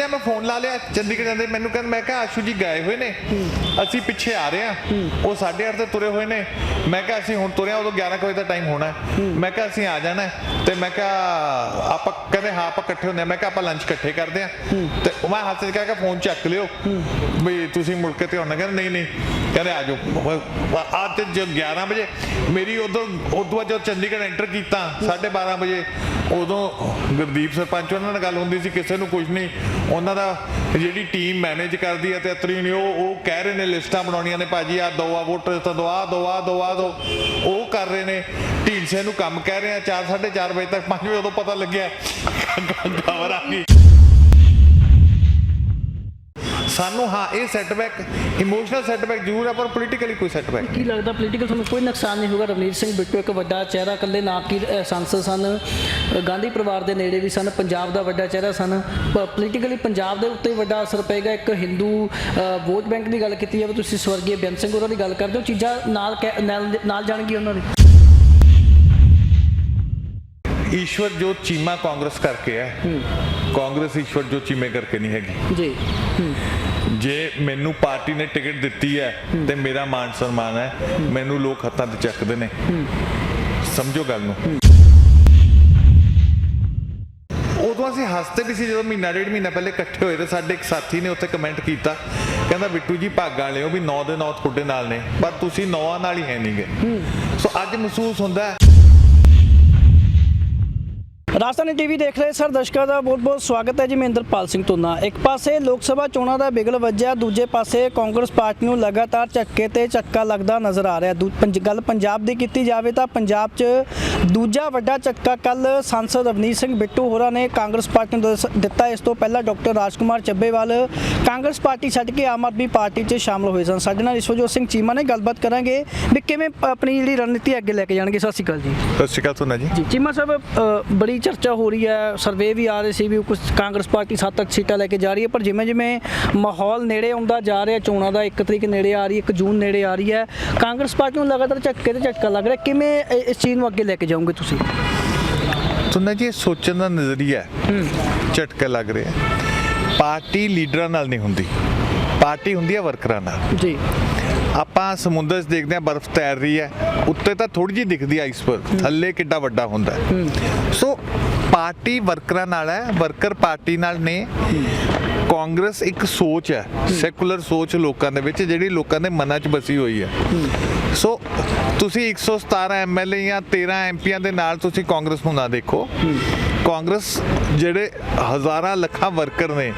ਜਾਂਦੇ ਮੈਂ ਫੋਨ ਲਾ ਲਿਆ, ਚੰਡੀਗੜ੍ਹ ਜਾਂਦੇ ਮੈਨੂੰ ਕਹਿੰਦੇ, ਮੈਂ ਕਿਹਾ, ਆਸ਼ੂ ਜੀ ਗਏ ਹੋਏ ਨੇ। ਅਸੀਂ ਪਿੱਛੇ ਆ ਰਹੇ ਆ। ਉਹ 8:30 ਤੇ ਤੁਰੇ ਹੋਏ ਨੇ। ਮੈਂ ਕਿਹਾ, ਅਸੀਂ ਹੁਣ ਤੁਰੇ ਆ ਉਦੋਂ 11 ਵਜੇ ਦਾ ਟਾਈਮ ਹੋਣਾ ਮੈਂ ਕਿਹਾ, ਅਸੀਂ ਆ ਜਾਣਾ ਤੇ ਮੈਂ ਕਿਹਾ, ਆਪਾਂ ਕਹਿੰਦੇ, ਹਾਂ, ਆਪਾਂ ਇਕੱਠੇ ਹੁੰਦੇ ਆ। ਮੈਂ ਕਿਹਾ, ਆਪਾਂ ਲੰਚ ਇਕੱਠੇ ਕਰਦੇ ਆ। ਤੇ ਉਹ ਮੈਂ ਹੱਥ 'ਚ ਕਹਿ ਕੇ ਫੋਨ ਚੱਕ ਲਿਓ। ਵੀ ਤੁਸੀਂ ਮੁੜ ਕੇ ਤੇ ਹੁਣ ਕਹਿੰਦੇ, ਨਹੀਂ ਨਹੀਂ। ਕਹਿੰਦੇ, ਆ ਜਾਓ। ਅੱਜ ਤੇ 11 ਵਜੇ, ਮੇਰੀ ਉਦੋਂ ਉਦੋਂ ਬਾਅਦ ਜਦੋਂ ਚੰਡੀਗੜ੍ਹ ਐਂਟਰ ਕੀਤਾ 12:30 ਵਜੇ ਉਦੋਂ ਗੁਰਦੀਪ ਸਰਪੰਚ ਉਹਨਾਂ ਨਾਲ ਗੱਲ ਹੁੰਦੀ ਸੀ, ਕਿਸੇ ਨੂੰ ਕੁਝ ਨਹੀਂ। ਉਹਨਾਂ ਦਾ ਜਿਹੜੀ ਟੀਮ ਮੈਨੇਜ ਕਰਦੀ ਹੈ ਤੇ ਅਤਰੀ ਨੇ ਉਹ ਉਹ ਕਹਿ ਰਹੇ ਨੇ ਲਿਸਟਾਂ ਬਣਾਉਣੀਆਂ ਨੇ, ਭਾਜੀ ਆ ਦੋ ਆ ਵੋਟਰ ਤਾਂ ਦੋ ਆ ਦੋ ਆ ਦੋ ਆ ਦੋ। ਉਹ ਕਰ ਰਹੇ ਨੇ। ਢੀਂਡਸੇ ਨੂੰ ਕੰਮ ਕਹਿ ਰਹੇ ਆ 4 4:30 ਵਜੇ ਤੱਕ 5 ਵਜੇ ਉਦੋਂ ਪਤਾ ਲੱਗਿਆ। ਖਬਰ ਆ ਗਈ। ਸਾਨੂੰ ਹਾਂ ਇਹ ਸੈਟਬੈਕ ਇਮੋਸ਼ਨਲ ਸੈਟਬੈਕ ਜ਼ਰੂਰ ਹੈ ਪਰ ਪੋਲੀਟੀਕਲੀ ਕੋਈ ਸੈਟਬੈਕ ਕੀ ਲੱਗਦਾ ਪੋਲੀਟੀਕਲ ਤੁਹਾਨੂੰ ਕੋਈ ਨੁਕਸਾਨ ਨਹੀਂ ਹੋਊਗਾ? ਰਵਨੀਤ ਸਿੰਘ ਬਿੱਟੂ ਇੱਕ ਵੱਡਾ ਚਿਹਰਾ ਇਕੱਲੇ ਨਾ ਕਿ ਸੰਸਦ ਸਨ। ਗਾਂਧੀ ਪਰਿਵਾਰ ਦੇ ਨੇੜੇ ਵੀ ਸਨ ਪੰਜਾਬ ਦਾ ਵੱਡਾ ਚਿਹਰਾ ਸਨ। ਪੋਲੀਟੀਕਲੀ ਪੰਜਾਬ ਦੇ ਉੱਤੇ ਵੱਡਾ ਅਸਰ ਪਏਗਾ। ਇੱਕ ਹਿੰਦੂ ਵੋਟ ਬੈਂਕ ਦੀ ਗੱਲ ਕੀਤੀ ਜਾਵੇ ਤੁਸੀਂ ਸਵਰਗੀ ਬੇਅੰਤ ਸਿੰਘ ਹੋਰਾਂ ਦੀ ਗੱਲ ਕਰਦੇ ਹੋ। ਚੀਜ਼ਾਂ ਨਾਲ ਨਾਲ ਨਾਲ ਜਾਣਗੀ ਉਹਨਾਂ ਦੀ। ਈਸ਼ਵਰ ਜੋ ਚੀਮਾ ਕਾਂਗਰਸ ਕਰਕੇ ਹੈ। ਕਾਂਗਰਸ ਈਸ਼ਵਰ ਜੋ ਚੀਮੇ ਕਰਕੇ ਨਹੀਂ ਹੈਗੀ। ਜੀ। ਜੇ ਮੈਨੂੰ ਪਾਰਟੀ ਨੇ ਟਿਕਟ ਦਿੱਤੀ ਹੈ ਤੇ ਮੇਰਾ ਮਾਨ ਸਨਮਾਨ ਹੈ ਮੈਨੂੰ ਲੋਕ ਹੱਥਾਂ ਤੇ ਚੱਕਦੇ ਨੇ। ਸਮਝੋ ਗੱਲ ਨੂੰ। ਉਦੋਂ ਅਸੀਂ ਹੱਸਦੇ ਵੀ ਸੀ ਜਦੋਂ ਮਹੀਨਾ ਡੇਢ ਮਹੀਨਾ ਪਹਿਲੇ ਇਕੱਠੇ ਹੋਏ ਤੇ ਸਾਡੇ ਇੱਕ ਸਾਥੀ ਨੇ ਉੱਥੇ ਕਮੈਂਟ ਕੀਤਾ ਕਹਿੰਦਾ ਬਿੱਟੂ ਜੀ ਭਾਗਾਂ ਵਾਲਿਓ ਵੀ 9 ਦੇ 9 ਤੁਹਾਡੇ ਨਾਲ ਨੇ ਪਰ ਤੁਸੀਂ ਨੌਆਂ ਨਾਲ ਹੀ ਹੈ ਨਹੀਂਗੇ ਸੋ ਅੱਜ ਮਹਿਸੂਸ ਹੁੰਦਾ ਹੈ ਰਾਜਸਥਾਨੀ ਟੀਵੀ ਦੇਖ ਰਹੇ ਸਰ ਦਰਸ਼ਕਾਂ ਦਾ ਬਹੁਤ-ਬਹੁਤ ਸਵਾਗਤ ਹੈ ਜੀ ਮਹਿੰਦਰਪਾਲ ਸਿੰਘ ਤੁਨਾ ਇੱਕ ਪਾਸੇ ਲੋਕ ਸਭਾ ਚੋਣਾਂ ਦਾ ਬਿਗਲ ਵੱਜਿਆ, ਦੂਜੇ ਪਾਸੇ ਕਾਂਗਰਸ ਪਾਰਟੀ ਨੂੰ ਲਗਾਤਾਰ ਝੱਕੇ ਤੇ ਝੱਕਾ ਲੱਗਦਾ ਨਜ਼ਰ ਆ ਰਿਹਾ। ਦੂ- ਪੰਜ- ਗੱਲ ਪੰਜਾਬ ਦੀ ਕੀਤੀ ਜਾਵੇ ਤਾਂ ਪੰਜਾਬ 'ਚ ਦੂਜਾ ਵੱਡਾ ਝੱਕਾ ਕੱਲ ਸੰਸਦ ਰਵਨੀਤ ਸਿੰਘ ਬਿੱਟੂ ਹੋਰਾਂ ਨੇ ਕਾਂਗਰਸ ਪਾਰਟੀ ਨੂੰ ਦਿੱਤਾ। ਇਸ ਤੋਂ ਪਹਿਲਾਂ ਡਾਕਟਰ ਰਾਜਕੁਮਾਰ ਚੱਬੇਵਾਲ ਕਾਂਗਰਸ ਪਾਰਟੀ ਛੱਡ ਕੇ ਆਮ ਆਦਮੀ ਪਾਰਟੀ 'ਚ ਸ਼ਾਮਲ ਹੋਏ ਸਨ। ਸਾਡੇ ਨਾਲ ਵਿਸ਼ਵਜੋਤ ਸਿੰਘ ਚੀਮਾ ਨੇ ਗੱਲਬਾਤ ਕਰਾਂਗੇ ਵੀ ਕਿਵੇਂ ਆਪਣੀ ਜਿਹੜੀ ਰਣਨੀਤੀ ਅੱਗੇ ਲੈ ਕੇ ਜਾਣਗੇ। ਸਤਿ ਸ਼੍ਰੀ ਅਕਾਲ ਜੀ। ਸਤਿ ਸ਼੍ਰੀ ਅਕਾਲ ਤੁਹਾਨੂੰ ਜੀ। ਜੀ ਚੀਮਾ ਸਾਹਿਬ ਬੜੀ ਚਰਚਾ ਹੋ ਰਹੀ ਹੈ। ਸਰਵੇ ਵੀ ਆ ਰਹੇ ਸੀ ਵੀ ਕੁਝ ਕਾਂਗਰਸ ਪਾਰਟੀ ਸੱਤ ਤੱਕ ਸੀਟਾਂ ਲੈ ਕੇ ਜਾ ਰਹੀ ਹੈ ਪਰ ਜਿਵੇਂ ਜਿਵੇਂ ਮਾਹੌਲ ਨੇੜੇ ਆਉਂਦਾ ਜਾ ਰਿਹਾ ਚੋਣਾਂ ਦਾ 1 ਤਰੀਕ ਨੇੜੇ ਆ ਰਹੀ ਹੈ 1 ਜੂਨ ਨੇੜੇ ਆ ਰਹੀ ਹੈ। ਕਾਂਗਰਸ ਪਾਰਟੀ ਨੂੰ ਲਗਾਤਾਰ ਝਟਕੇ ਤੇ ਝਟਕਾ ਲੱਗ ਰਿਹਾ। ਕਿਵੇਂ ਇਸ ਚੀਜ਼ ਨੂੰ ਅੱਗੇ ਲੈ ਕੇ ਜਾਓਗੇ ਤੁਸੀਂ? ਤੁਹਾਨੂੰ ਜੀ ਸੋਚਣ ਦਾ ਨਜ਼ਰੀਆ ਝਟਕਾ ਲੱਗ ਰਿਹਾ ਪਾਰਟੀ ਲੀਡਰਾਂ ਨਾਲ ਨਹੀਂ ਹੁੰਦੀ। ਪਾਰਟੀ ਹੁੰਦੀ ਹੈ ਵਰਕਰਾਂ ਨਾਲ। ਜੀ। ਆਪਾਂ ਸਮੁੰਦਰ 'ਚ ਦੇਖਦੇ ਹਾਂ ਬਰਫ਼ ਤੈਰ ਰਹੀ ਹੈ। ਉੱਤੇ ਤਾਂ ਥੋੜੀ ਜਿਹੀ ਦਿਖਦੀ ਆਈਸਬਰਗ ਥੱਲੇ ਕਿੱਡਾ ਵੱਡਾ ਹੁੰਦਾ ਸੋ ਪਾਰਟੀ ਵਰਕਰਾਂ ਨਾਲ ਹੈ ਵਰਕਰ ਪਾਰਟੀ ਨਾਲ ਨੇ। ਕਾਂਗਰਸ ਇੱਕ ਸੋਚ ਹੈ, ਸੈਕੂਲਰ ਸੋਚ ਲੋਕਾਂ ਦੇ ਵਿੱਚ ਜਿਹੜੀ ਲੋਕਾਂ ਦੇ ਮਨਾਂ 'ਚ ਬਸੀ ਹੋਈ ਹੈ। ਸੋ ਤੁਸੀਂ 117 ਐਮਐਲਏ ਜਾਂ 13 ਐਮਪੀਆਂ ਦੇ ਨਾਲ ਤੁਸੀਂ ਕਾਂਗਰਸ ਨੂੰ ਨਾ ਦੇਖੋ। ਕਾਂਗਰਸ ਜਿਹੜੇ ਹਜ਼ਾਰਾਂ ਲੱਖਾਂ ਵਰਕਰ ਨੇ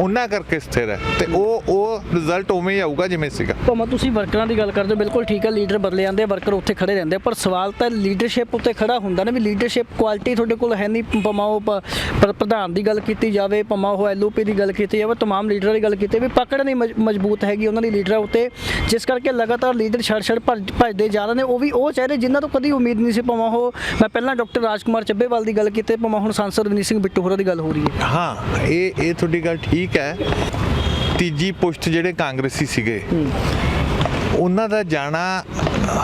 ਉਹਨਾਂ ਕਰਕੇ ਸਥਿਰ ਹੈ ਤੇ ਉਹ ਉਹ ਰਿਜ਼ਲਟ ਉਵੇਂ ਹੀ ਆਊਗਾ ਜਿਵੇਂ ਸੀਗਾ ਭਾਵੇਂ ਤੁਸੀਂ ਵਰਕਰਾਂ ਦੀ ਗੱਲ ਕਰਦੇ ਹੋ ਬਿਲਕੁਲ ਠੀਕ ਹੈ ਲੀਡਰ ਬਦਲੇ ਜਾਂਦੇ ਆ ਵਰਕਰ ਉੱਥੇ ਖੜੇ ਰਹਿੰਦੇ ਆ, ਪਰ ਸਵਾਲ ਤਾਂ ਲੀਡਰਸ਼ਿਪ ਉੱਤੇ ਖੜਾ ਹੁੰਦਾ ਨਾ ਵੀ ਲੀਡਰਸ਼ਿਪ ਕੁਆਲਿਟੀ ਤੁਹਾਡੇ ਕੋਲ ਹੈ ਨਹੀਂ ਭਾਵੇਂ ਉਹ ਪ- ਪ੍ਰ- ਪ੍ਰਧਾਨ ਦੀ ਗੱਲ ਕੀਤੀ ਜਾਵੇ ਭਾਵੇਂ ਉਹ ਐਲਓਪੀ ਦੀ ਗੱਲ ਕੀਤੀ ਜਾਵੇ तमाम ਲੀਡਰਾਂ ਦੀ ਗੱਲ ਕੀਤੀ ਵੀ ਪਕੜ ਨਹੀਂ ਮਜ- ਮਜ਼ਬੂਤ ਹੈਗੀ ਉਹਨਾਂ ਦੀ ਲੀਡਰਾਂ ਉੱਤੇ ਜਿਸ ਕਰਕੇ ਲਗਾਤਾਰ ਲੀਡਰ ਛੜ ਛੜ ਭੱਜ- ਭੱਜਦੇ ਜਾ ਰਹੇ ਨੇ ਉਹ ਵੀ ਉਹ ਚਿਹਰੇ ਜਿਨ੍ਹਾਂ ਤੋਂ ਕਦੀ ਉਮੀਦ ਨਹੀਂ ਸੀ ਭਾਵੇਂ ਉਹ ਮੈਂ ਪਹਿਲਾਂ ਡਾਕਟਰ ਰਾਜਕੁਮਾਰ ਚੱਬੇਵਾਲ ਦੀ ਗੱਲ ਕੀਤੀ ਭਾਵੇਂ ਹੁਣ ਸੰਸਦ ਰਵਨੀਤ ਸਿੰਘ ਬਿੱਟੂ ਹੋਰਾਂ ਦੀ ਗੱਲ ਹੋ ਰਹੀ ਹੈ। ਹਾਂ ਇਹ ਇਹ ਤੁਹਾਡੀ ਗੱਲ ਠੀਕ ਹੈ। ਤੀਜੀ ਪੁਸ਼ਤ ਜਿਹੜੇ ਕਾਂਗਰਸੀ ਸੀਗੇ ਉਹਨਾਂ ਦਾ ਜਾਣਾ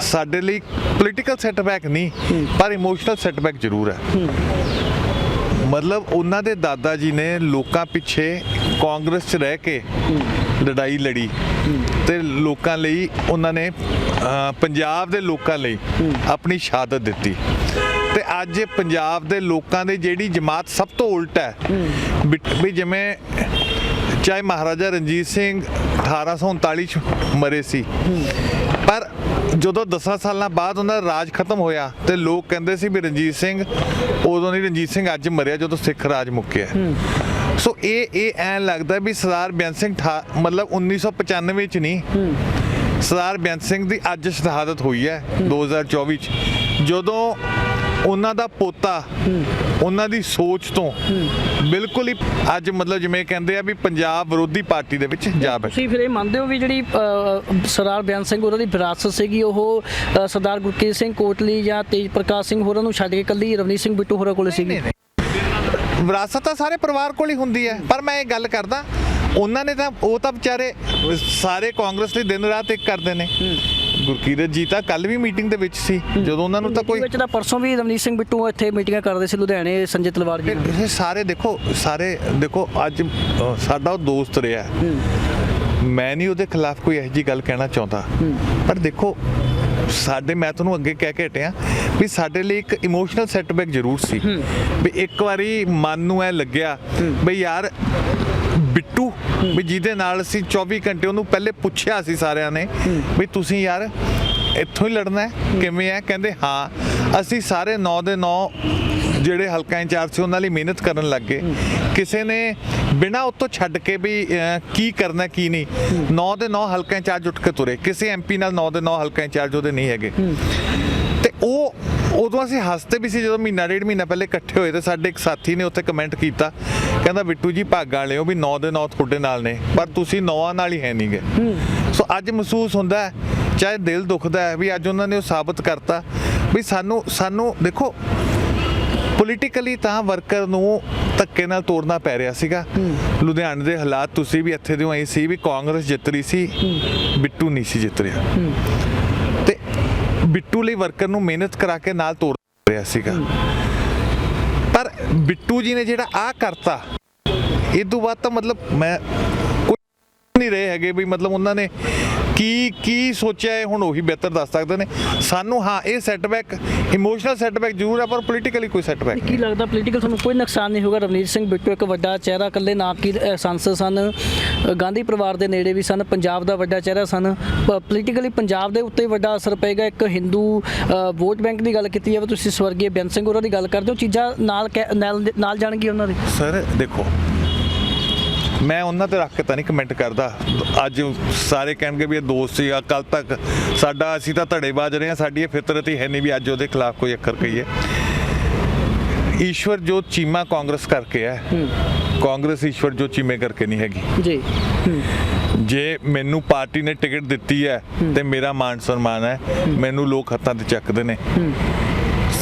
ਸਾਡੇ ਲਈ ਪੋਲੀਟੀਕਲ ਸੈਟਬੈਕ ਨਹੀਂ ਪਰ ਇਮੋਸ਼ਨਲ ਸੈਟਬੈਕ ਜ਼ਰੂਰ ਹੈ। ਮਤਲਬ ਉਹਨਾਂ ਦੇ ਦਾਦਾ ਜੀ ਨੇ ਲੋਕਾਂ ਪਿੱਛੇ ਕਾਂਗਰਸ 'ਚ ਰਹਿ ਕੇ ਲੜਾਈ ਲੜੀ ਤੇ ਲੋਕਾਂ ਲਈ ਉਹਨਾਂ ਨੇ ਪੰਜਾਬ ਦੇ ਲੋਕਾਂ ਲਈ ਆਪਣੀ ਸ਼ਹਾਦਤ ਦਿੱਤੀ। ਅੱਜ ਪੰਜਾਬ ਦੇ ਲੋਕਾਂ ਦੀ ਜਿਹੜੀ ਜਮਾਤ ਸਭ ਤੋਂ ਉਲਟ ਹੈ। ਵੀ ਜਿਵੇਂ ਚਾਹੇ ਮਹਾਰਾਜਾ ਰਣਜੀਤ ਸਿੰਘ 1839 ਚ ਮਰੇ ਸੀ। ਪਰ ਜਦੋਂ 10 ਸਾਲਾਂ ਬਾਅਦ ਉਹਨਾਂ ਦਾ ਰਾਜ ਖਤਮ ਹੋਇਆ ਤੇ ਲੋਕ ਕਹਿੰਦੇ ਸੀ ਵੀ ਰਣਜੀਤ ਸਿੰਘ ਉਦੋਂ ਨਹੀਂ ਰਣਜੀਤ ਸਿੰਘ ਅੱਜ ਮਰਿਆ ਜਦੋਂ ਸਿੱਖ ਰਾਜ ਮੁੱਕਿਆ। ਸੋ ਇਹ ਇਹ ਐਂ ਲੱਗਦਾ ਵੀ ਸਰਦਾਰ ਬੇਅੰਤ ਸਿੰਘ ਮਤਲਬ 1995 ਚ ਨਹੀਂ। ਸਰਦਾਰ ਬੇਅੰਤ ਸਿੰਘ ਦੀ ਅੱਜ ਸ਼ਹਾਦਤ ਹੋਈ ਹੈ 2024 ਚ। ਜਦੋਂ ਉਹਨਾਂ ਦਾ ਪੋਤਾ ਉਹਨਾਂ ਦੀ ਸੋਚ ਤੋਂ ਬਿਲਕੁਲ ਹੀ ਅੱਜ ਮਤਲਬ ਜਿਵੇਂ ਕਹਿੰਦੇ ਆ ਵੀ ਪੰਜਾਬ ਵਿਰੋਧੀ ਪਾਰਟੀ ਦੇ ਵਿੱਚ ਜਾ ਬੈਠੇ। ਤੁਸੀਂ ਫਿਰ ਇਹ ਮੰਨਦੇ ਹੋ ਵੀ ਜਿਹੜੀ ਸਰਦਾਰ ਬਿਆਨ ਸਿੰਘ ਹੋਰਾਂ ਦੀ ਵਿਰਾਸਤ ਸੀਗੀ ਉਹ ਸਰਦਾਰ ਗੁਰਕੀਰਤ ਸਿੰਘ ਕੋਟਲੀ ਜਾਂ ਤੇਜ ਪ੍ਰਕਾਸ਼ ਸਿੰਘ ਹੋਰਾਂ ਨੂੰ ਛੱਡ ਕੇ ਕੱਲੀ ਰਵਨੀਤ ਸਿੰਘ ਬਿੱਟੂ ਹੋਰਾਂ ਕੋਲੇ ਸੀਗੀ? ਵਿਰਾਸਤ ਤਾਂ ਸਾਰੇ ਪਰਿਵਾਰ ਕੋਲ ਹੀ ਹੁੰਦੀ ਹੈ। ਪਰ ਮੈਂ ਇਹ ਗੱਲ ਕਰਦਾ ਉਹਨਾਂ ਨੇ ਤਾਂ ਉਹ ਤਾਂ ਵਿਚਾਰੇ ਸਾਰੇ ਕਾਂਗਰਸ ਲਈ ਦਿਨ ਰਾਤ ਇੱਕ ਕਰਦੇ ਨੇ। ਗੁਰਕੀਰਤ ਜੀ ਤਾਂ ਕੱਲ ਵੀ ਮੀਟਿੰਗ ਦੇ ਵਿੱਚ ਸੀ। ਜਦੋਂ ਉਹਨਾਂ ਨੂੰ ਤਾਂ ਕੋਈ ਵਿੱਚ ਤਾਂ ਪਰਸੋਂ ਵੀ ਰਵਨੀਤ ਸਿੰਘ ਬਿੱਟੂ ਇੱਥੇ ਮੀਟਿੰਗਾਂ ਕਰਦੇ ਸੀ ਲੁਧਿਆਣੇ ਸੰਜੇ ਤਲਵਾਰ ਜੀ ਨਾਲ। ਇਹ ਸਾਰੇ ਦੇਖੋ ਸਾਰੇ ਦੇਖੋ ਅੱਜ ਅ, ਸਾਡਾ ਉਹ ਦੋਸਤ ਰਿਹਾ। ਮੈਂ ਨਹੀਂ ਉਹਦੇ ਖਿਲਾਫ ਕੋਈ ਇਹੋ ਜੀ ਗੱਲ ਕਹਿਣਾ ਚਾਹੁੰਦਾ। ਪਰ ਦੇਖੋ ਸਾਡੇ ਮੈਂ ਤੁਹਾਨੂੰ ਅੱਗੇ ਕਹਿ ਕੇ ਹਟਿਆ ਵੀ ਸਾਡੇ ਲਈ ਇੱਕ ਇਮੋਸ਼ਨਲ ਸੈਟਬੈਕ ਜ਼ਰੂਰ ਸੀ। ਵੀ ਇੱਕ ਵਾਰੀ ਮਨ ਨੂੰ ਐ ਲੱਗਿਆ ਵੀ ਯਾਰ ਬਿੱਟੂ, ਵੀ ਜਿਹਦੇ ਨਾਲ ਅਸੀਂ 24 ਘੰਟੇ ਉਹਨੂੰ ਪਹਿਲੇ ਪੁੱਛਿਆ ਸੀ ਸਾਰਿਆਂ ਨੇ ਵੀ ਤੁਸੀਂ ਯਾਰ ਇੱਥੋਂ ਹੀ ਲੜਨਾ ਹੈ? ਕਿਵੇਂ ਹੈ? ਕਹਿੰਦੇ, ਹਾਂ। ਅਸੀਂ ਸਾਰੇ 9 ਦੇ 9 ਜਿਹੜੇ ਹਲਕਾ ਇੰਚਾਰਜ ਸੀ, ਉਹਨਾਂ ਲਈ ਮਿਹਨਤ ਕਰਨ ਲੱਗ। ਗਏ ਕਿਸੇ ਨੇ ਬਿਨਾ ਉਤੋਂ ਛੱਡ ਕੇ ਵੀ ਕੀ ਕਰਨਾ, ਕੀ ਨਹੀਂ। 9 ਦੇ 9 ਹਲਕਾ ਇੰਚਾਰਜ ਉੱਠ ਕੇ ਤੁਰੇ। ਕਿਸੇ ਐਮਪੀ ਨਾਲ 9 ਦੇ 9 ਹਲਕਾ ਇੰਚਾਰਜ ਉਹਦੇ ਨਹੀਂ ਹੈਗੇ। ਤੇ ਉਹ ਉਦੋਂ ਅਸੀਂ ਹੱਸਦੇ ਵੀ ਸੀ ਜਦੋਂ ਮਹੀਨਾ ਡੇਢ ਮਹੀਨਾ ਪਹਿਲੇ ਇਕੱਠੇ ਹੋਏ ਤੇ ਸਾਡੇ ਇੱਕ ਸਾਥੀ ਨੇ ਉੱਥੇ ਕਮੈਂਟ ਕੀਤਾ ਕਹਿੰਦਾ ਬਿੱਟੂ ਜੀ ਭਾਗਾਂ ਵਾਲਿਓ ਵੀ 9 ਦੇ 9 ਤੁਹਾਡੇ ਨਾਲ ਨੇ ਪਰ ਤੁਸੀਂ ਨੌਆਂ ਨਾਲ ਹੀ ਹੈ ਨਹੀਂਗੇ ਸੋ ਅੱਜ ਮਹਿਸੂਸ ਹੁੰਦਾ ਹੈ ਚਾਹੇ ਦਿਲ ਦੁਖਦਾ ਹੈ ਵੀ ਅੱਜ ਉਹਨਾਂ ਨੇ ਉਹ ਸਾਬਤ ਕਰਤਾ ਵੀ ਸਾਨੂੰ ਸਾਨੂੰ ਦੇਖੋ ਪੋਲੀਟੀਕਲੀ ਤਾਂ ਵਰਕਰ ਨੂੰ ਧੱਕੇ ਨਾਲ ਤੋੜਨਾ ਪੈ ਰਿਹਾ ਸੀਗਾ। ਲੁਧਿਆਣੇ ਦੇ ਹਾਲਾਤ ਤੁਸੀਂ ਵੀ ਇੱਥੇ ਦੇ ਆਈ ਸੀ ਵੀ ਕਾਂਗਰਸ ਜਿੱਤ ਰਹੀ ਸੀ ਬਿੱਟੂ ਨਹੀਂ ਸੀ ਜਿੱਤ ਰਿਹਾ। ਬਿੱਟੂ ਲਈ ਵਰਕਰ ਨੂੰ ਮਿਹਨਤ ਕਰਾ ਕੇ ਨਾਲ ਤੋਰ ਰਿਹਾ ਸੀਗਾ। ਪਰ ਬਿੱਟੂ ਜੀ ਨੇ ਜਿਹੜਾ ਆ ਕਰਤਾ, ਇਹ ਤੋਂ ਬਾਅਦ ਤਾਂ ਮਤਲਬ ਮੈਂ ਕੋਈ ਨਹੀਂ ਰਹੇ ਹੈਗੇ ਵੀ ਮਤਲਬ ਉਹਨਾਂ ਨੇ ਕੀ ਕੀ ਸੋਚਿਆ ਇਹ? ਹੁਣ ਉਹੀ ਬਿਹਤਰ ਦੱਸ ਸਕਦੇ ਨੇ। ਸਾਨੂੰ ਹਾਂ ਇਹ ਸੈਟਬੈਕ ਇਮੋਸ਼ਨਲ ਸੈਟਬੈਕ ਜ਼ਰੂਰ ਹੈ ਪਰ ਪੋਲੀਟੀਕਲੀ ਕੋਈ ਸੈਟਬੈਕ ਕੀ ਲੱਗਦਾ ਪੋਲੀਟੀਕਲ ਤੁਹਾਨੂੰ ਕੋਈ ਨੁਕਸਾਨ ਨਹੀਂ ਹੋਗਾ ਰਵਨੀਤ ਸਿੰਘ ਬਿੱਟੂ ਇੱਕ ਵੱਡਾ ਚਿਹਰਾ ਇਕੱਲੇ ਨਾ ਕੀ ਸੰਸਦ ਸਨ। ਗਾਂਧੀ ਪਰਿਵਾਰ ਦੇ ਨੇੜੇ ਵੀ ਸਨ ਪੰਜਾਬ ਦਾ ਵੱਡਾ ਚਿਹਰਾ ਸਨ। ਪੋਲੀਟੀਕਲੀ ਪੰਜਾਬ ਦੇ ਉੱਤੇ ਵੱਡਾ ਅਸਰ ਪਏਗਾ। ਇੱਕ ਹਿੰਦੂ ਵੋਟ ਬੈਂਕ ਦੀ ਗੱਲ ਕੀਤੀ ਜਾਵੇ ਤੁਸੀਂ ਸਵਰਗੀ ਬੇਅੰਤ ਸਿੰਘ ਹੋਰਾਂ ਦੀ ਗੱਲ ਕਰਦੇ ਹੋ। ਚੀਜ਼ਾਂ ਨਾਲ ਕਹਿ- ਨਾਲ ਨਾਲ ਜਾਣਗੀ ਉਹਨਾਂ ਦੀ। ਸਰ ਦੇਖੋ ਮੈਂ ਉਹਨਾਂ ਤੇ ਰੱਖ ਕੇ ਤਾਂ ਨਹੀਂ ਕਮੈਂਟ ਕਰਦਾ। ਅੱਜ ਸਾਰੇ ਕਹਿਣਗੇ ਵੀ ਇਹ ਦੋਸਤ ਸੀ ਕੱਲ ਤੱਕ ਸਾਡਾ ਅਸੀਂ ਤਾਂ ਧੜੇਬਾਜ਼ ਰਹੇ ਹਾਂ ਸਾਡੀ ਇਹ ਫਿਤਰਤ ਹੀ ਹੈ ਨਹੀਂ ਵੀ ਅੱਜ ਉਹਦੇ ਖਿਲਾਫ ਕੋਈ ਅੱਖਰ ਕਹੀਏ। ਈਸ਼ਵਰ ਜੋ ਚੀਮਾ ਕਾਂਗਰਸ ਕਰਕੇ ਹੈ ਕਾਂਗਰਸ ਈਸ਼ਵਰ ਜੋ ਚੀਮੇ ਕਰਕੇ ਨਹੀਂ ਹੈਗੀ। ਜੀ। ਜੇ ਮੈਨੂੰ ਪਾਰਟੀ ਨੇ ਟਿਕਟ ਦਿੱਤੀ ਹੈ ਤੇ ਮੇਰਾ ਮਾਨ ਸਨਮਾਨ ਹੈ ਮੈਨੂੰ ਲੋਕ ਹੱਥਾਂ ਤੇ ਚੱਕਦੇ ਨੇ।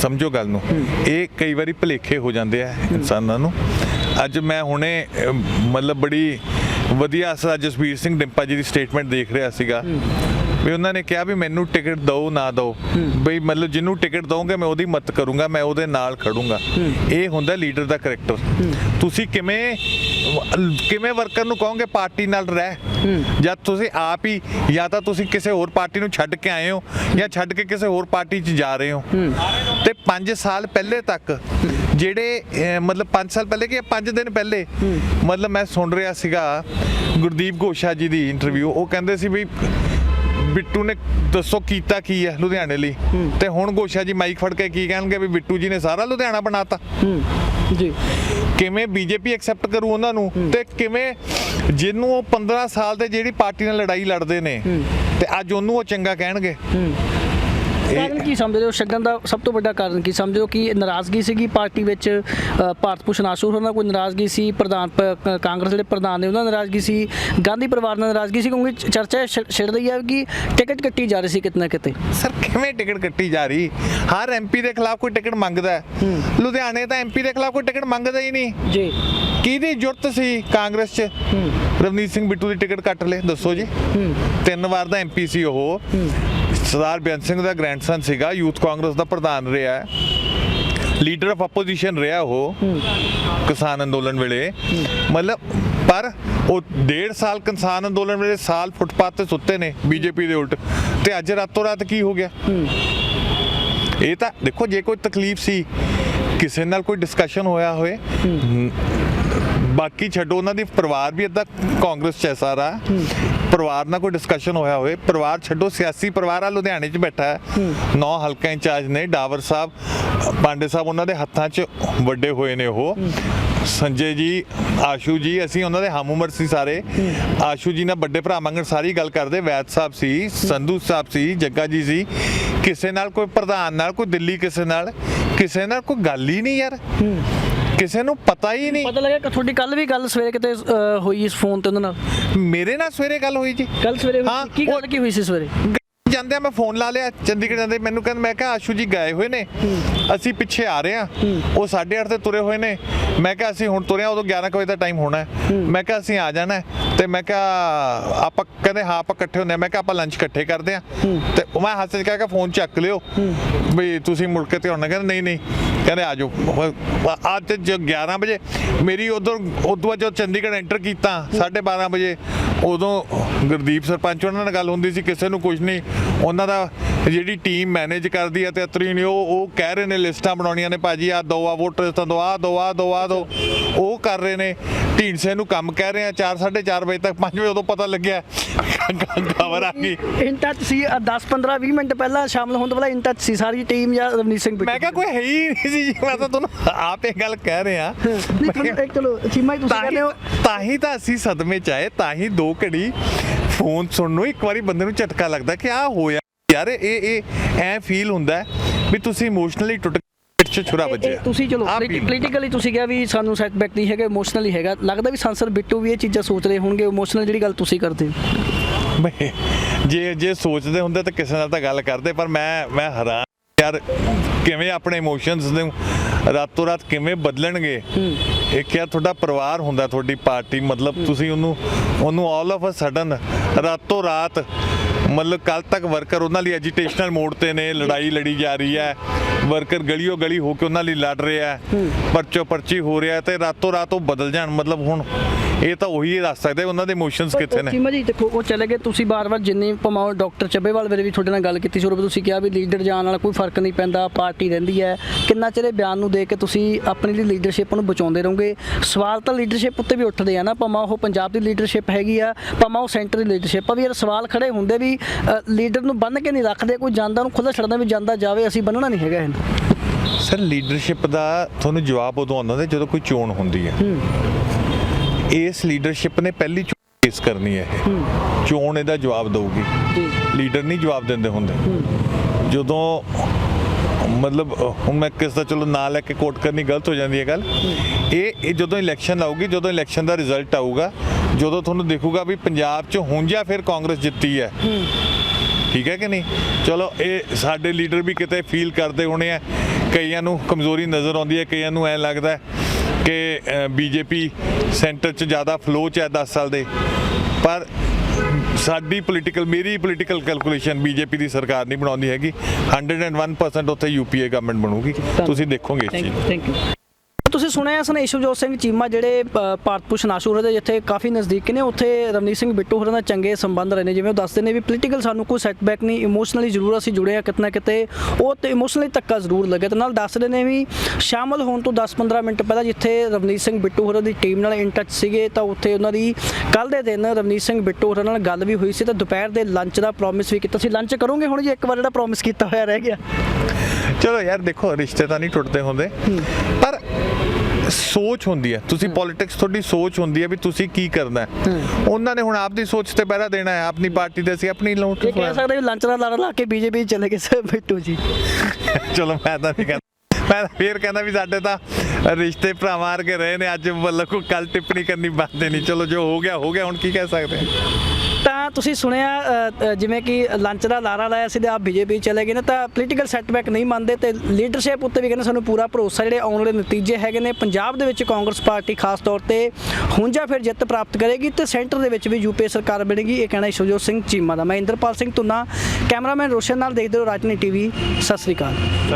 ਸਮਝੋ ਗੱਲ ਨੂੰ। ਇਹ ਕਈ ਵਾਰੀ ਭਲੇਖੇ ਹੋ ਜਾਂਦੇ ਆ ਇਨਸਾਨਾਂ ਨੂੰ। ਅੱਜ ਮੈਂ ਹੁਣੇ ਮਤਲਬ ਬੜੀ ਵਧੀਆ ਸਾ ਜਸਵੀਰ ਸਿੰਘ ਡਿੰਪਾ ਜੀ ਦੀ ਸਟੇਟਮੈਂਟ ਦੇਖ ਰਿਹਾ ਸੀਗਾ। ਵੀ ਉਹਨਾਂ ਨੇ ਕਿਹਾ ਵੀ ਮੈਨੂੰ ਟਿਕਟ ਦਿਓ ਨਾ ਦਿਓ। ਬਈ ਮਤਲਬ ਜਿਹਨੂੰ ਟਿਕਟ ਦਓਗੇ ਮੈਂ ਉਹਦੀ ਮਦਦ ਕਰੂੰਗਾ ਮੈਂ ਉਹਦੇ ਨਾਲ ਖੜੂੰਗਾ। ਇਹ ਹੁੰਦਾ ਲੀਡਰ ਦਾ ਕੈਰੈਕਟਰ ਤੁਸੀਂ ਕਿਵੇਂ ਕਿਵੇਂ ਵਰਕਰ ਨੂੰ ਕਹੋਗੇ ਪਾਰਟੀ ਨਾਲ ਰਹਿ? ਜਦ ਤੁਸੀਂ ਆਪ ਹੀ ਜਾਂ ਤਾਂ ਤੁਸੀਂ ਕਿਸੇ ਹੋਰ ਪਾਰਟੀ ਨੂੰ ਛੱਡ ਕੇ ਆਏ ਹੋ ਜਾਂ ਛੱਡ ਕੇ ਕਿਸੇ ਹੋਰ ਪਾਰਟੀ 'ਚ ਜਾ ਰਹੇ ਹੋ? ਤੇ 5 ਸਾਲ ਪਹਿਲੇ ਤੱਕ ਜਿਹੜੇ ਮਤਲਬ 5 ਸਾਲ ਪਹਿਲੇ ਕਿ 5 ਦਿਨ ਪਹਿਲੇ ਮਤਲਬ ਮੈਂ ਸੁਣ ਰਿਹਾ ਸੀਗਾ ਗੁਰਦੀਪ ਘੋਸ਼ਾ ਜੀ ਦੀ ਇੰਟਰਵਿਊ ਉਹ ਕਹਿੰਦੇ ਸੀ ਵੀ ਬਿੱਟੂ ਨੇ ਦੱਸੋ ਕੀਤਾ ਕੀ ਹੈ ਲੁਧਿਆਣੇ ਲਈ? ਤੇ ਹੁਣ ਘੋਸ਼ਾ ਜੀ ਮਾਈਕ ਫੜ ਕੇ ਕੀ ਕਹਿਣਗੇ ਵੀ ਬਿੱਟੂ ਜੀ ਨੇ ਸਾਰਾ ਲੁਧਿਆਣਾ ਬਣਾਤਾ? ਜੀ। ਕਿਵੇਂ ਬੀਜੇਪੀ ਐਕਸੈਪਟ ਕਰੂ ਉਹਨਾਂ ਨੂੰ? ਤੇ ਕਿਵੇਂ ਜਿਹਨੂੰ ਉਹ 15 ਸਾਲ ਦੇ ਜਿਹੜੀ ਪਾਰਟੀ ਨਾਲ ਲੜਾਈ ਲੜਦੇ ਨੇ ਤੇ ਅੱਜ ਉਹਨੂੰ ਉਹ ਚੰਗਾ ਕਹਿਣਗੇ? ਕਾਰਨ ਕੀ ਸਮਝਦੇ ਹੋ? ਛੱਡਣ ਦਾ ਸਭ ਤੋਂ ਵੱਡਾ ਕਾਰਨ ਕੀ ਸਮਝਦੇ ਹੋ ਕਿ ਨਾਰਾਜ਼ਗੀ ਸੀਗੀ ਪਾਰਟੀ ਵਿੱਚ? ਭਾਰਤ ਭੂਸ਼ਣ ਆਸ਼ੂ ਹੋਰਾਂ ਨਾਲ ਕੋਈ ਨਾਰਾਜ਼ਗੀ ਸੀ? ਪ੍ਰਧਾਨ ਕਾਂਗਰਸ ਜਿਹੜੇ ਪ੍ਰਧਾਨ ਨੇ ਉਹਨਾਂ ਨਾਰਾਜ਼ਗੀ ਸੀ? ਗਾਂਧੀ ਪਰਿਵਾਰ ਨਾਲ ਨਾਰਾਜ਼ਗੀ ਸੀ? ਕਿਉਂਕਿ ਚਰਚਾ ਛਿੜ ਰਹੀ ਹੈ ਕਿ ਟਿਕਟ ਕੱਟੀ ਜਾ ਰਹੀ ਸੀ ਕਿਤੇ ਨਾ ਕਿਤੇ। ਸਰ ਕਿਵੇਂ ਟਿਕਟ ਕੱਟੀ ਜਾ ਰਹੀ? ਹਰ ਐਮਪੀ ਦੇ ਖਿਲਾਫ ਕੋਈ ਟਿਕਟ ਮੰਗਦਾ ਹੈ। ਲੁਧਿਆਣੇ ਤਾਂ ਐਮਪੀ ਦੇ ਖਿਲਾਫ ਕੋਈ ਟਿਕਟ ਮੰਗਦਾ ਹੀ ਨਹੀਂ। ਜੀ। ਕਿਹਦੀ ਜ਼ਰੂਰਤ ਸੀ ਕਾਂਗਰਸ 'ਚ? ਰਵਨੀਤ ਸਿੰਘ ਬਿੱਟੂ ਦੀ ਟਿਕਟ ਕੱਟ ਲੈ ਦੱਸੋ ਜੀ। ਤਿੰਨ ਵਾਰ ਦਾ ਐਮਪੀ ਸੀ ਉਹ। ਸਰਦਾਰ ਬੇਅੰਤ ਸਿੰਘ ਦਾ ਗ੍ਰੈਂਡਸਨ ਸੀਗਾ ਯੂਥ ਕਾਂਗਰਸ ਦਾ ਪ੍ਰਧਾਨ ਰਿਹਾ ਹੈ। ਲੀਡਰ ਆਫ ਆਪੋਜੀਸ਼ਨ ਰਿਹਾ ਉਹ ਕਿਸਾਨ ਅੰਦੋਲਨ ਵੇਲੇ। ਮਤਲਬ ਪਰ ਉਹ ਡੇਢ ਸਾਲ ਕਿਸਾਨ ਅੰਦੋਲਨ ਵੇਲੇ ਸਾਲ ਫੁੱਟਪਾਥ ਤੇ ਸੁੱਤੇ ਨੇ ਬੀਜੇਪੀ ਦੇ ਉਲਟ। ਤੇ ਅੱਜ ਰਾਤੋਂ ਰਾਤ ਕੀ ਹੋ ਗਿਆ? ਇਹ ਤਾਂ ਦੇਖੋ ਜੇ ਕੋਈ ਤਕਲੀਫ ਸੀ ਕਿਸੇ ਨਾਲ ਕੋਈ ਡਿਸਕਸ਼ਨ ਹੋਇਆ ਹੋਏ ਬਾਕੀ ਛੱਡੋ, ਉਹਨਾਂ ਦੀ ਪਰਿਵਾਰ ਵੀ ਇਦਾਂ ਕਾਂਗਰਸ ਚ ਹੈ ਸਾਰਾ। ਪਰਿਵਾਰ ਨਾਲ ਕੋਈ ਡਿਸਕਸ਼ਨ ਹੋਇਆ ਹੋਵੇ, ਪਰਿਵਾਰ ਛੱਡੋ, ਸਿਆਸੀ ਪਰਿਵਾਰ ਆ, ਲੁਧਿਆਣੇ 'ਚ ਬੈਠਾ ਹੈ। ਨੌ ਹਲਕਾ ਇੰਚਾਰਜ ਨੇ, ਡਾਵਰ ਸਾਹਿਬ, ਪਾਂਡੇ ਸਾਹਿਬ ਉਹਨਾਂ ਦੇ ਹੱਥਾਂ 'ਚ ਵੱਡੇ ਹੋਏ ਨੇ ਉਹ। ਸੰਜੇ ਜੀ ਆਸ਼ੂ ਜੀ ਅਸੀਂ ਉਹਨਾਂ ਦੇ ਹਮ ਉਮਰ ਸੀ ਸਾਰੇ। ਆਸ਼ੂ ਜੀ ਨਾਲ ਵੱਡੇ ਭਰਾ ਮੰਗਣ ਸਾਰੀ ਗੱਲ ਕਰਦੇ। ਵੈਦ ਸਾਹਿਬ ਸੀ ਸੰਧੂ ਸਾਹਿਬ ਸੀ ਜੱਗਾ ਜੀ ਸੀ। ਕਿਸੇ ਨਾਲ ਕੋਈ ਪ੍ਰਧਾਨ ਨਾਲ ਕੋਈ ਦਿੱਲੀ ਕਿਸੇ ਨਾਲ ਕਿਸੇ ਨਾਲ ਕੋਈ ਗੱਲ ਹੀ ਨਹੀਂ ਯਾਰ। ਕਿਸੇ ਨੂੰ ਪਤਾ ਹੀ ਨਹੀਂ। ਪਤਾ ਲੱਗਾ ਕਿ ਤੁਹਾਡੀ ਕੱਲ ਵੀ ਗੱਲ ਸਵੇਰੇ ਕਿਤੇ ਹੋਈ ਇਸ ਫੋਨ ਤੇ ਉਹਨਾਂ ਨਾਲ? ਮੇਰੇ ਨਾਲ ਸਵੇਰੇ ਗੱਲ ਹੋਈ ਜੀ। ਕੱਲ ਸਵੇਰੇ ਹੋਈ ਹਾਂ, ਸੀ। ਕੀ ਗੱਲ ਉਹ- ਕੀ ਹੋਈ ਸੀ ਸਵੇਰੇ? ਜਾਂਦੇ ਆ ਮੈਂ ਫੋਨ ਲਾ ਲਿਆ ਚੰਡੀਗੜ੍ਹ ਜਾਂਦੇ ਮੈਨੂੰ ਕਹਿੰਦੇ ਮੈਂ ਕਿਹਾ ਆਸ਼ੂ ਜੀ ਗਏ ਹੋਏ ਨੇ। ਅਸੀਂ ਪਿੱਛੇ ਆ ਰਹੇ ਆ। ਉਹ 8:30 ਤੇ ਤੁਰੇ ਹੋਏ ਨੇ। ਮੈਂ ਕਿਹਾ ਅਸੀਂ ਹੁਣ ਤੁਰੇ ਆ ਉਦੋਂ 11 ਕੁ ਵਜੇ ਦਾ ਟਾਈਮ ਹੋਣਾ। ਮੈਂ ਕਿਹਾ ਅਸੀਂ ਆ ਜਾਣਾ। ਤੇ ਮੈਂ ਕਿਹਾ ਆਪਾਂ ਕਹਿੰਦੇ ਹਾਂ ਆਪਾਂ ਇਕੱਠੇ ਹੁੰਦੇ ਆ। ਮੈਂ ਕਿਹਾ ਆਪਾਂ ਲੰਚ ਇਕੱਠੇ ਕਰਦੇ ਆ। ਤੇ ਉਹ ਮੈਂ ਹੱਸ ਕੇ ਕਿਹਾ ਫੋਨ ਚੱਕ ਲਿਓ। ਵੀ ਤੁਸੀਂ ਮੁੜ ਕੇ ਤੇ ਹੁਣ ਕਹਿੰਦੇ ਨਹੀਂ ਨਹੀਂ। ਕਹਿੰਦੇ ਆ ਜਾਓ। ਅੱਜ ਜੋ 11 ਵਜੇ ਮੇਰੀ ਉਧਰ ਉਦੋਂ ਬਾਅਦ ਜਦੋਂ ਚੰਡੀਗੜ੍ਹ ਐਂਟਰ ਕੀਤਾ 12:30 ਵਜੇ ਉਦੋਂ ਗੁਰਦੀਪ ਸਰਪੰਚ ਉਹਨਾਂ ਨਾਲ ਗੱਲ ਹੁੰਦੀ ਸੀ, ਕਿਸੇ ਨੂੰ ਕੁਝ ਨਹੀਂ। ਉਹਨਾਂ ਦਾ ਜਿਹੜੀ ਟੀਮ ਮੈਨੇਜ ਕਰਦੀ ਹੈ ਤੇ ਅਤਰੀ ਨੇ ਉਹ ਉਹ ਕਹਿ ਰਹੇ ਨੇ ਲਿਸਟਾਂ ਬਣਾਉਣੀਆਂ ਨੇ, ਭਾਜੀ ਆ ਦੋ ਆ ਵੋਟਰ ਤਾਂ ਦੋ ਆ ਦੋ ਆ ਦੋ ਆ ਦੋ। ਉਹ ਕਰ ਰਹੇ ਨੇ। ਢੀਂਡਸੇ ਨੂੰ ਕੰਮ ਕਹਿ ਰਹੇ ਆ 4 4:30 ਵਜੇ ਤੱਕ 5 ਵਜੇ ਉਦੋਂ ਪਤਾ ਲੱਗਿਆ ਖਬਰ ਆ ਗਈ ਇਨ ਟੱਚ ਸੀ 10 15 20 ਮਿੰਟ ਪਹਿਲਾਂ ਸ਼ਾਮਲ ਹੋਣ ਤੋਂ ਪਹਿਲਾਂ in touch C sorry team ਜਾਂ ਰਵਨੀਤ ਸਿੰਘ ਮੈਂ ਕਿਹਾ ਕੋਈ ਹੈ ਹੀ ਨਹੀਂ ਸੀ ਮੈਂ ਤਾਂ ਤੁਹਾਨੂੰ ਆਪ ਇਹ ਗੱਲ ਕਹਿ ਰਿਹਾ। ਨਹੀਂ ਤੁਹਾਨੂੰ ਇੱਕ ਚਲੋ ਚੀਮਾ ਤੁਸੀਂ ਕਹਿੰਦੇ ਹੋ ਤਾਂ ਹੀ ਤਾਂ ਅਸੀਂ ਸਦਮੇ ਚ ਆਏ ਤਾਂ ਹੀ ਦੋ ਘੜੀ ਫੋਨ ਸੁਣਨ ਨੂੰ ਇੱਕ ਵਾਰੀ ਬੰਦੇ ਨੂੰ ਝਟਕਾ ਲੱਗਦਾ ਕਿ ਆ ਹੋਇਆ। ਯਾਰ ਇਹ ਇਹ ਐ ਫੀਲ ਹੁੰਦਾ ਵੀ ਤੁਸੀਂ ਇਮੋਸ਼ਨਲੀ ਟੁੱਟ ਚ ਛੁਰਾ ਵੱਜਿਆ। ਤੁਸੀਂ ਚਲੋ ਪੋਲੀਟੀਕਲੀ ਤੁਸੀਂ ਕਿਹਾ ਵੀ ਸਾਨੂੰ ਸੈਟਬੈਕ ਨਹੀਂ ਹੈਗਾ ਇਮੋਸ਼ਨਲੀ ਹੈਗਾ। ਲੱਗਦਾ ਵੀ ਸੰਸਦ ਬਿੱਟੂ ਵੀ ਇਹ ਚੀਜ਼ਾਂ ਸੋਚ ਰਹੇ ਹੋਣਗੇ ਇਮੋਸ਼ਨਲ ਜਿਹੜੀ ਗੱਲ ਤੁਸੀਂ ਕਰਦੇ ਹੋ। ਜੇ ਜੇ ਸੋਚਦੇ ਹੁੰਦੇ ਤਾਂ ਕਿਸੇ ਨਾਲ ਤਾਂ ਗੱਲ ਕਰਦੇ ਪਰ ਮੈਂ ਮੈਂ ਹੈਰਾਨ ਯਾਰ ਕਿਵੇਂ ਆਪਣੇ ਇਮੋਸ਼ਨਸ ਨੂੰ ਰਾਤੋਂ ਰਾਤ ਕਿਵੇਂ ਬਦਲਣਗੇ? ਇੱਕ ਯਾਰ ਤੁਹਾਡਾ ਪਰਿਵਾਰ ਹੁੰਦਾ ਤੁਹਾਡੀ ਪਾਰਟੀ ਮਤਲਬ ਤੁਸੀਂ ਉਹਨੂੰ ਉਹਨੂੰ ਆਲ ਆਫ ਅ ਸਡਨ ਰਾਤੋਂ ਰਾਤ ਮਤਲਬ ਕੱਲ ਤੱਕ ਵਰਕਰ ਉਹਨਾਂ ਲਈ ਐਜੀਟੇਸ਼ਨਲ ਮੋਡ ਤੇ ਨੇ ਲੜਾਈ ਲੜੀ ਜਾ ਰਹੀ ਹੈ ਵਰਕਰ ਗਲੀਓ ਗਲੀ ਹੋ ਕੇ ਉਹਨਾਂ ਲਈ ਲੜ ਰਿਹਾ ਹੈ ਪਰਚੋ ਪਰਚੀ ਹੋ ਰਿਹਾ ਤੇ ਰਾਤੋਂ ਰਾਤ ਉਹ ਬਦਲ ਜਾਣ ਮਤਲਬ ਹੁਣ ਇਹ ਤਾਂ ਉਹੀ ਦੱਸ ਸਕਦੇ ਉਹਨਾਂ ਦੇ ਇਮੋਸ਼ਨਸ ਕਿੱਥੇ ਨੇ। ਚੀਮਾ ਜੀ ਦੇਖੋ ਉਹ ਚਲੇ ਗਏ ਤੁਸੀਂ ਬਾਰ-ਬਾਰ ਜਿੰਨੀ ਪਮਾਓ ਡਾਕਟਰ ਚੱਬੇਵਾਲ ਵੇਲੇ ਵੀ ਤੁਹਾਡੇ ਨਾਲ ਗੱਲ ਕੀਤੀ ਸੀ ਉਦੋਂ ਤੁਸੀਂ ਕਿਹਾ ਵੀ ਲੀਡਰ ਜਾਣ ਨਾਲ ਕੋਈ ਫ਼ਰਕ ਨਹੀਂ ਪੈਂਦਾ ਪਾਰਟੀ ਰਹਿੰਦੀ ਹੈ। ਕਿੰਨਾ ਚਿਰ ਇਹ ਬਿਆਨ ਨੂੰ ਦੇ ਕੇ ਤੁਸੀਂ ਆਪਣੀ ਲਈ ਲੀਡਰਸ਼ਿਪ ਨੂੰ ਬਚਾਉਂਦੇ ਰਹੋਗੇ? ਸਵਾਲ ਤਾਂ ਲੀਡਰਸ਼ਿਪ ਉੱਤੇ ਵੀ ਉੱਠਦੇ ਆ ਨਾ ਭਾਵੇਂ ਉਹ ਪੰਜਾਬ ਦੀ ਲੀਡਰਸ਼ਿਪ ਹੈਗੀ ਆ ਭਾਵੇਂ ਉਹ ਸੈਂਟਰ ਦੀ ਲੀਡਰਸ਼ਿਪ ਆ ਵੀ ਇਹ ਸਵਾਲ ਖੜੇ ਹੁੰਦੇ ਵੀ ਲੀਡਰ ਨੂੰ ਬੰਨ ਕੇ ਨਹੀਂ ਰੱਖਦੇ ਕੋਈ ਜਾਂਦਾ ਨੂੰ ਖੁੱਲ੍ਹਾ ਛੱਡਦਾ ਵੀ ਜਾਂਦਾ ਜਾਵੇ ਅਸੀਂ ਬੰਨਣਾ ਨਹੀਂ ਹੈਗਾ ਇਹਨੂੰ। ਸਰ ਲੀਡਰਸ਼ਿਪ ਦਾ ਤੁਹਾਨੂੰ ਜਵਾਬ ਉਦੋਂ ਆਉਂਦਾ ਜਦੋਂ ਕੋਈ ਚੋਣ ਹੁੰਦੀ ਹੈ। ਇਸ ਲੀਡਰਸ਼ਿਪ ਨੇ ਪਹਿਲੀ ਚੋਣ ਫੇਸ ਕਰਨੀ ਹੈ। ਚੋਣ ਇਹਦਾ ਜਵਾਬ ਦਊਗੀ। ਲੀਡਰ ਨਹੀਂ ਜਵਾਬ ਦਿੰਦੇ ਹੁੰਦੇ। ਜਦੋਂ ਮਤਲਬ ਹੁਣ ਮੈਂ ਕਿਸ ਦਾ ਚਲੋ ਨਾਂ ਲੈ ਕੇ ਕੋਟ ਕਰਨੀ ਗਲਤ ਹੋ ਜਾਂਦੀ ਹੈ ਗੱਲ। ਇਹ ਇਹ ਜਦੋਂ ਇਲੈਕਸ਼ਨ ਆਊਗੀ ਜਦੋਂ ਇਲੈਕਸ਼ਨ ਦਾ ਰਿਜ਼ਲਟ ਆਊਗਾ ਜਦੋਂ ਤੁਹਾਨੂੰ ਦੇਖੂਗਾ ਵੀ ਪੰਜਾਬ 'ਚ ਹੁਣ ਜਾਂ ਫਿਰ ਕਾਂਗਰਸ ਜਿੱਤੀ ਹੈ। ਠੀਕ ਹੈ ਕਿ ਨਹੀਂ? ਚਲੋ ਇਹ ਸਾਡੇ ਲੀਡਰ ਵੀ ਕਿਤੇ ਫੀਲ ਕਰਦੇ ਹੋਣੇ ਆ। ਕਈਆਂ ਨੂੰ ਕਮਜ਼ੋਰੀ ਨਜ਼ਰ ਆਉਂਦੀ ਹੈ ਕਈਆਂ ਨੂੰ ਐ ਲੱਗਦਾ ਹੈ। ਕਿ ਬੀਜੇਪੀ ਸੈਂਟਰ 'ਚ ਜ਼ਿਆਦਾ ਫਲੋ 'ਚ ਹੈ 10 ਸਾਲ ਦੇ। ਪਰ ਸਾਡੀ ਪੋਲੀਟੀਕਲ ਮੇਰੀ ਪੋਲੀਟੀਕਲ ਕੈਲਕੂਲੇਸ਼ਨ ਬੀਜੇਪੀ ਦੀ ਸਰਕਾਰ ਨਹੀਂ ਬਣਾਉਂਦੀ ਹੈਗੀ। 101% ਉੱਥੇ ਯੂਪੀਏ ਗਵਰਨਮੈਂਟ ਬਣੂਗੀ। ਤੁਸੀਂ ਦੇਖੋਗੇ ਇਸ ਥੈਂਕ ਚੀਜ਼ ਯੂ ਥੈਂਕ ਯੂ ਤੁਸੀਂ ਸੁਣਿਆ ਸਨ ਈਸ਼ਵਜੋਤ ਸਿੰਘ ਚੀਮਾ ਜਿਹੜੇ ਭਾਰਤ ਭੂਸ਼ਣ ਆਸ਼ੂ ਹੋਰਾਂ ਦੇ ਜਿੱਥੇ ਕਾਫੀ ਨਜ਼ਦੀਕ ਨੇ ਉੱਥੇ ਰਵਨੀਤ ਸਿੰਘ ਬਿੱਟੂ ਹੋਰਾਂ ਨਾਲ ਚੰਗੇ ਸੰਬੰਧ ਰਹੇ ਨੇ ਜਿਵੇਂ ਉਹ ਦੱਸਦੇ ਨੇ ਵੀ ਪੋਲੀਟੀਕਲ ਸਾਨੂੰ ਕੋਈ ਸੈਟਬੈਕ ਨਹੀਂ ਇਮੋਸ਼ਨਲੀ ਜ਼ਰੂਰ ਅਸੀਂ ਜੁੜੇ ਆ ਕਿਤਨਾ ਕਿਤੇ ਉਹ ਤੇ ਇਮੋਸ਼ਨਲੀ ਧੱਕਾ ਜ਼ਰੂਰ ਲੱਗੇ। ਤੇ ਨਾਲ ਦੱਸਦੇ ਨੇ ਵੀ ਸ਼ਾਮਲ ਹੋਣ ਤੋਂ 10-15 ਮਿੰਟ ਪਹਿਲਾਂ ਜਿੱਥੇ ਰਵਨੀਤ ਸਿੰਘ ਬਿੱਟੂ ਹੋਰਾਂ ਦੀ ਟੀਮ ਨਾਲ ਇਨ ਟੱਚ ਸੀਗੇ ਤਾਂ ਉੱਥੇ ਉਹਨਾਂ ਦੀ ਕੱਲ ਦੇ ਦਿਨ ਰਵਨੀਤ ਸਿੰਘ ਬਿੱਟੂ ਹੋਰਾਂ ਨਾਲ ਗੱਲ ਵੀ ਹੋਈ ਸੀ ਤਾਂ ਦੁਪਹਿਰ ਦੇ ਲੰਚ ਦਾ ਪ੍ਰੋਮਿਸ ਵੀ ਕੀਤਾ ਸੀ। ਲੰਚ ਕਰੋਗੇ ਹੁਣ ਜੀ? ਇੱਕ ਵਾਰ ਜਿਹੜਾ ਪ੍ਰੋਮਿਸ ਕੀਤਾ ਹੋਇਆ ਰਹਿ ਗਿਆ। ਚਲੋ ਯਾਰ ਦੇਖੋ ਰਿਸ਼ਤੇ ਤਾਂ ਨਹੀਂ ਟੁੱਟਦੇ ਹੁੰਦੇ। ਪਰ ਸੋਚ ਹੁੰਦੀ ਹੈ। ਤੁਸੀਂ ਪੋਲਿਟਿਕਸ ਤੁਹਾਡੀ ਸੋਚ ਹੁੰਦੀ ਹੈ ਵੀ ਤੁਸੀਂ ਕੀ ਕਰਨਾ ਹੈ। ਉਹਨਾਂ ਨੇ ਹੁਣ ਆਪਦੀ ਸੋਚ ਤੇ ਪਹਿਰਾ ਦੇਣਾ ਹੈ। ਆਪਣੀ ਪਾਰਟੀ ਦੇ ਅਸੀਂ ਆਪਣੀ ਲਾਉਟ ਇਹ ਕਹਿ ਸਕਦੇ ਵੀ ਲੰਚ ਦਾ ਲਾਰਾ ਲਾ ਕੇ ਬੀਜੇਪੀ ਚਲੇ ਗਏ ਸਰ ਬਿੱਟੂ ਜੀ। ਚਲੋ ਮੈਂ ਤਾਂ ਨਹੀਂ ਕਹਿੰਦਾ। ਮੈਂ ਤਾਂ ਫੇਰ ਕਹਿੰਦਾ ਵੀ ਸਾਡੇ ਤਾਂ ਰਿਸ਼ਤੇ ਭਰਾਵਾਂ ਵਰਗੇ ਰਹੇ ਨੇ। ਅੱਜ ਮਤਲਬ ਕੋਈ ਕੱਲ ਟਿੱਪਣੀ ਕਰਨੀ ਬੰਦੇ ਨਹੀਂ। ਚਲੋ ਜੋ ਹੋ ਗਿਆ ਹੋ ਗਿਆ। ਹੁਣ ਕੀ ਕਹਿ ਸਕਦੇ ਤਾਂ ਤੁਸੀਂ ਸੁਣਿਆ ਜਿਵੇਂ ਕਿ ਲੰਚ ਦਾ ਲਾਰਾ ਲਾਇਆ ਸੀ ਤੇ ਆਪ ਬੀਜੇਪੀ ਚਲੇ ਗਏ ਨੇ, ਤਾਂ ਪੋਲੀਟੀਕਲ ਸੈਟਬੈਕ ਨਹੀਂ ਮੰਨਦੇ ਤੇ ਲੀਡਰਸ਼ਿਪ ਉੱਤੇ ਵੀ ਕਹਿੰਦੇ ਸਾਨੂੰ ਪੂਰਾ ਭਰੋਸਾ ਜਿਹੜੇ ਆਉਣ ਵਾਲੇ ਨਤੀਜੇ ਹੈਗੇ ਨੇ। ਪੰਜਾਬ ਦੇ ਵਿੱਚ ਕਾਂਗਰਸ ਪਾਰਟੀ ਖਾਸ ਤੌਰ ਤੇ ਹੁਣ ਫਿਰ ਜਿੱਤ ਪ੍ਰਾਪਤ ਕਰੇਗੀ ਤੇ ਸੈਂਟਰ ਦੇ ਵਿੱਚ ਵੀ ਯੂਪੀਏ ਸਰਕਾਰ ਬਣੇਗੀ, ਇਹ ਕਹਿਣਾ ਸ਼ਿਵਜੋਤ ਸਿੰਘ ਚੀਮਾ ਦਾ। ਮੈਂ ਇੰਦਰਪਾਲ ਸਿੰਘ ਧੁੰਨਾ, ਕੈਮਰਾਮੈਨ ਰੋਸ਼ਨ ਨਾਲ ਦੇਖਦੇ ਰਹੋ ਰਾਜਨੀ ਟੀਵੀ, ਸਤਿ ਸ੍ਰੀ ਅਕਾਲ।